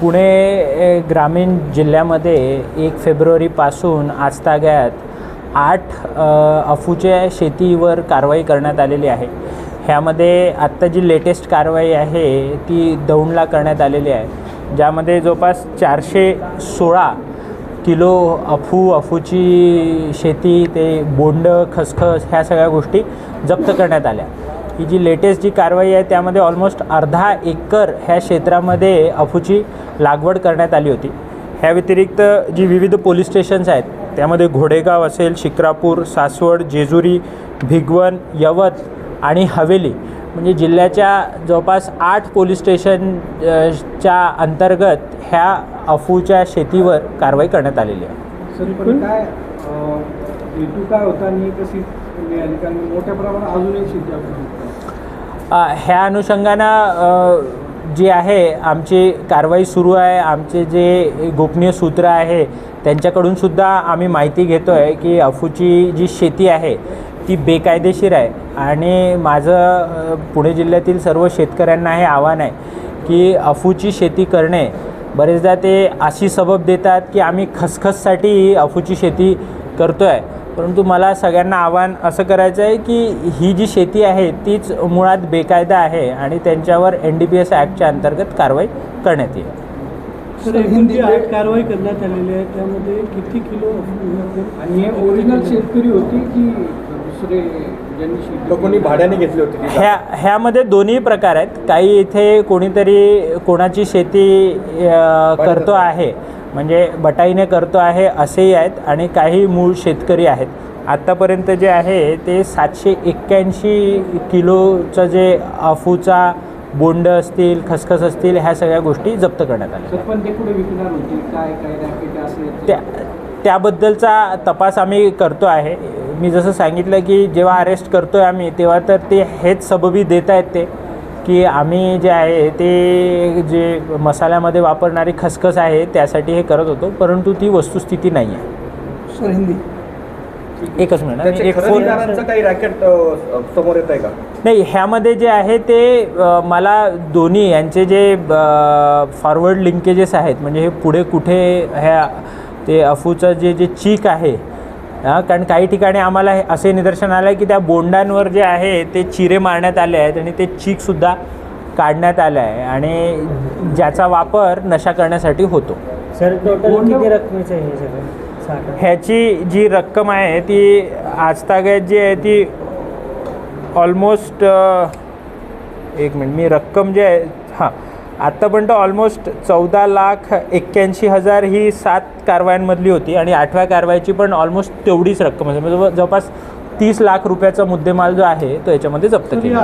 पुणे ग्रामीण जिल्ह्यामध्ये एक फेब्रुवारीपासून आजतागायत आठ अफूच्या शेतीवर कारवाई करण्यात आलेली आहे. ह्यामध्ये आत्ता जी लेटेस्ट कारवाई आहे ती दौंडला करण्यात आलेली आहे. ज्यामध्ये जवळपास चारशे सोळा किलो अफू अफूची शेती ते बोंड खसखस ह्या सगळ्या गोष्टी जप्त करण्यात आल्या. ही जी लेटेस्ट जी कारवाई आहे त्यामध्ये ऑलमोस्ट अर्धा एकर ह्या क्षेत्रामध्ये अफूची लागवड करण्यात आली होती. ह्या व्यतिरिक्त जी विविध पोलीस स्टेशन्स आहेत त्यामध्ये घोडेगाव असेल शिक्रापूर सासवड जेजुरी भिगवण यवत आणि हवेली म्हणजे जिल्ह्याच्या जवळपास आठ पोलीस स्टेशन अ, च्या अंतर्गत ह्या अफूच्या शेतीवर कारवाई करण्यात आलेली आहे. सर पण काय काय होता मोठ्या प्रमाणात अजूनही शेती आपण ह्या अनुषंगानं जी आहे आमची कारवाई सुरू आहे. आमचे जे गोपनीय सूत्र आहे त्यांच्याकडून सुद्धा आम्ही माहिती घेतो आहे की अफूची जी शेती आहे ती बेकायदेशीर आहे. आणि माझं पुणे जिल्ह्यातील सर्व शेतकऱ्यांना हे आव्हान आहे की अफूची शेती करणे बरेचदा ते अशी सबब देतात की आम्ही खसखससाठी अफूची शेती करतो आहे परंतु मला सगळ्यांना आव्हान असं करायचं आहे की ही जी शेती आहे तीच मुळात बेकायदा आहे आणि त्यांच्यावर एन डी पी एस ॲक्टच्या अंतर्गत कारवाई करण्यात येईल. कारवाई करण्यात आलेली आहे. त्यामध्ये किती किलो आणि हे ओरिजिनल शेतकरी होती की दुसरे कोणी भाड्याने घेतली होती ह्या ह्यामध्ये दोन्ही प्रकार आहेत. काही इथे कोणीतरी कोणाची शेती करतो आहे. म्हणजे बटाईने करतो आहे असेही आहेत आणि काही मूळ शेतकरी आहेत. आत्तापर्यंत जे आहे ते सातशे एक्क्याऐंशी किलोचं जे अफूचा बोंड असतील खसखस असतील ह्या सगळ्या गोष्टी जप्त करण्यात आल्या. त्या त्याबद्दलचा तपास आम्ही करतो आहे. मी जसं सांगितलं की जेव्हा अरेस्ट करतो आहे आम्ही तेव्हा तर ते हेच सबबी देत आहेत ते. की आम्ही जे आहे ते जे मसाल्यामध्ये वापरणारी खसखस आहे त्यासाठी हे करत होतो परंतु ती वस्तुस्थिती नाही आहे सर हिंदी. एकच मिनिट एक काही रॅकेट समोर येत आहे का? नाही ह्यामध्ये जे आहे ते मला दोन्ही यांचे जे फॉरवर्ड लिंकेजेस आहेत म्हणजे हे पुढे कुठे ह्या ते अफूचं जे जे चीक आहे हा, कारण काही ठिकाणी आम्हाला हे असे निदर्शन आलं आहे की त्या बोंडांवर जे आहे ते चिरे मारण्यात आले आहेत आणि ते चीकसुद्धा काढण्यात आलं आहे आणि ज्याचा वापर नशा करण्यासाठी होतो. सर टोटल किती रकमेचं आहे हे सगळं? ह्याची जी रक्कम आहे ती आजतागायत जी आहे ती ऑलमोस्ट एक मिनिट मी रक्कम जे आहे हां आत्तापर्यंत ऑलमोस्ट चौदा लाख एक्क्याऐंशी हजार ही सात कारवायांमधली होती आणि आठव्या कारवाईची पण ऑलमोस्ट तेवढीच रक्कम आहे म्हणजे जवळ- जवळपास तीस लाख रुपयाचा मुद्देमाल जो आहे तो याच्यामध्ये जप्त केला.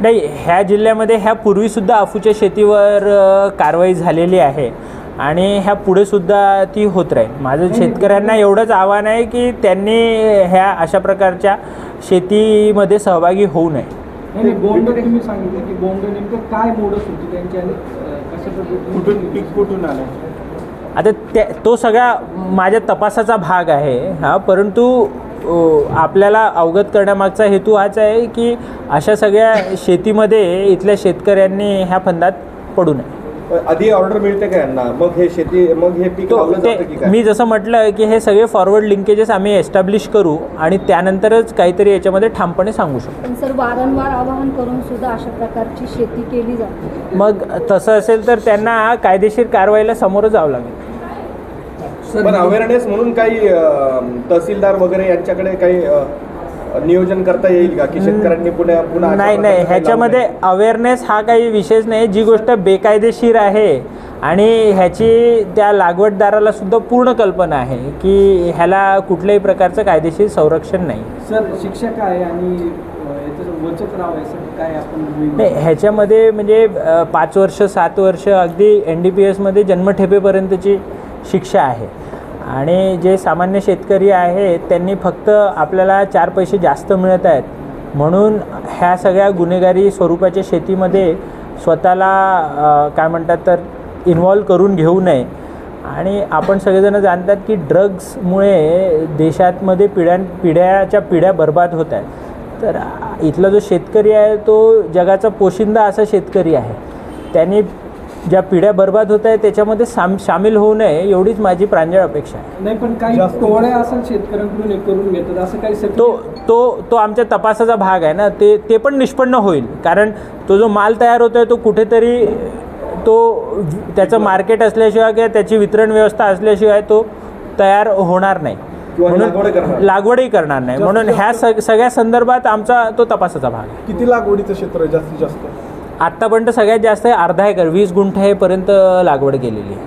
नाही ह्या जिल्ह्यामध्ये ह्या पूर्वीसुद्धा अफूच्या शेतीवर कारवाई झालेली आहे. आणि ह्या पुढेसुद्धा ती होत राहील. माझं शेतकऱ्यांना एवढंच आव्हान आहे की त्यांनी ह्या अशा प्रकारच्या शेतीमध्ये सहभागी होऊ नये. नाही नाही, बोंड तुम्ही सांगितलं की बोंड नेमकं काय मोडस होती त्यांची आणि अं, कशा पद्धतीने कुठून पीक कुठून आलं आता त्या तो सगळा माझ्या तपासाचा भाग आहे हा परंतु आपल्याला अवगत करण्यामागचा हेतू हाच आहे की अशा सगळ्या शेतीमध्ये इथल्या शेतकऱ्यांनी ह्या फंदात पडू नये. आधी ऑर्डर मिळते का यांना? मग हे शेती मग हे पीक तो लावलं ते जातं की काय? मी जसं म्हटलं की हे सगळे फॉरवर्ड लिंकेजेस आम्ही एस्टॅब्लिश करू आणि त्यानंतरच काहीतरी याच्यामध्ये ठामपणे सांगू शकतो. पण सर वारंवार आवाहन करून सुद्धा अशा प्रकारची शेती केली जाते. मग तसं असेल तर त्यांना कायदेशीर कारवाईला सामोरं जावं लागेल. पण अवेअरनेस म्हणून काही अं, तहसीलदार वगैरे यांच्याकडे काही अं, नियोजन करता येईल का? की शेतकऱ्यांनी पुन्हा पुन्हा अशा नाही नाही. प्रकारचं काही ह्याच्यामध्ये अवेअरनेस हा काही विशेष नाही. जी गोष्ट बेकायदेशीर आहे आणि ह्याची त्या लागवडदाराला सुद्धा पूर्ण कल्पना आहे की ह्याला कुठल्याही प्रकारचं कायदेशीर संरक्षण नाही. सर शिक्षा काय आहे आणि अं, याचं वचक राव यासाठी काय आपण नाही ह्याच्यामध्ये म्हणजे अ, पाच वर्ष सात वर्ष अगदी एन डी पी एसमध्ये जन्मठेपेपर्यंतची शिक्षा आहे. आणि जे सामान्य शेतकरी आहेत त्यांनी फक्त आपल्याला चार पैसे जास्त मिळत आहेत. म्हणून ह्या सगळ्या गुन्हेगारी स्वरूपाच्या शेतीमध्ये स्वतःला काय म्हणतात तर इन्व्हॉल्व करून घेऊ नये. आणि आपण सगळेजण जाणतात की ड्रग्समुळे देशातमध्ये पिढ्यां पिढ्याच्या पिढ्या बर्बाद होत आहेत. तर इथला जो शेतकरी आहे तो जगाचा पोशिंदा असा शेतकरी आहे. त्यांनी ज्या पिढ्या बर्बाद होत आहेत त्याच्यामध्ये साम सामील होऊ नये एवढीच माझी प्रांजळ अपेक्षा आहे. नाही पण काही टोळ्या असं शेतकऱ्यांकडून हे करून घेतात असं काही तो तो तो आमच्या तपासाचा भाग आहे ना ते ते पण निष्पन्न होईल. कारण तो जो माल तयार होतो आहे तो कुठेतरी तो त्याचं मार्केट असल्याशिवाय किंवा त्याची वितरण व्यवस्था असल्याशिवाय तो तयार होणार नाही. करणार. लागवडही करणार नाही. म्हणून ह्या सग सगळ्या संदर्भात आमचा तो तपासाचा भाग आहे. किती लागवडीचं क्षेत्र आहे जास्तीत जास्त? आत्तापर्यंत सगळ्यात जास्त आहे अर्धा एकर वीस गुंठ्यापर्यंत लागवड केलेली. आहे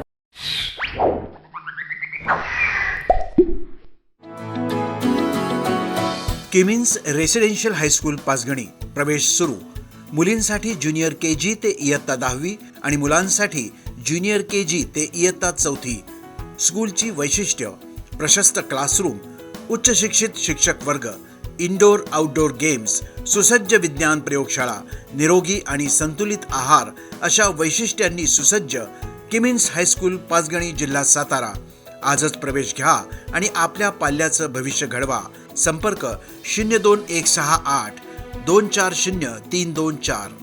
किमिन्स रेसिडेन्शियल हायस्कूल पाचगणी प्रवेश सुरू. मुलींसाठी ज्युनियर के जी ते इयत्ता दहावी आणि मुलांसाठी ज्युनियर के जी ते इयत्ता चौथी. स्कूलची वैशिष्ट्य प्रशस्त क्लासरूम उच्च शिक्षित शिक्षक वर्ग इनडोअर आउटडोर गेम्स सुसज्ज विज्ञान प्रयोगशाळा निरोगी आणि संतुलित आहार अशा वैशिष्ट्यांनी सुसज्ज किमिन्स हायस्कूल पाचगणी जिल्हा सातारा. आजच प्रवेश घ्या आणि आपल्या पाल्याचं भविष्य घडवा. संपर्क शून्य दोन एक सहा आठ दोन चार शून्य तीन दोन चार.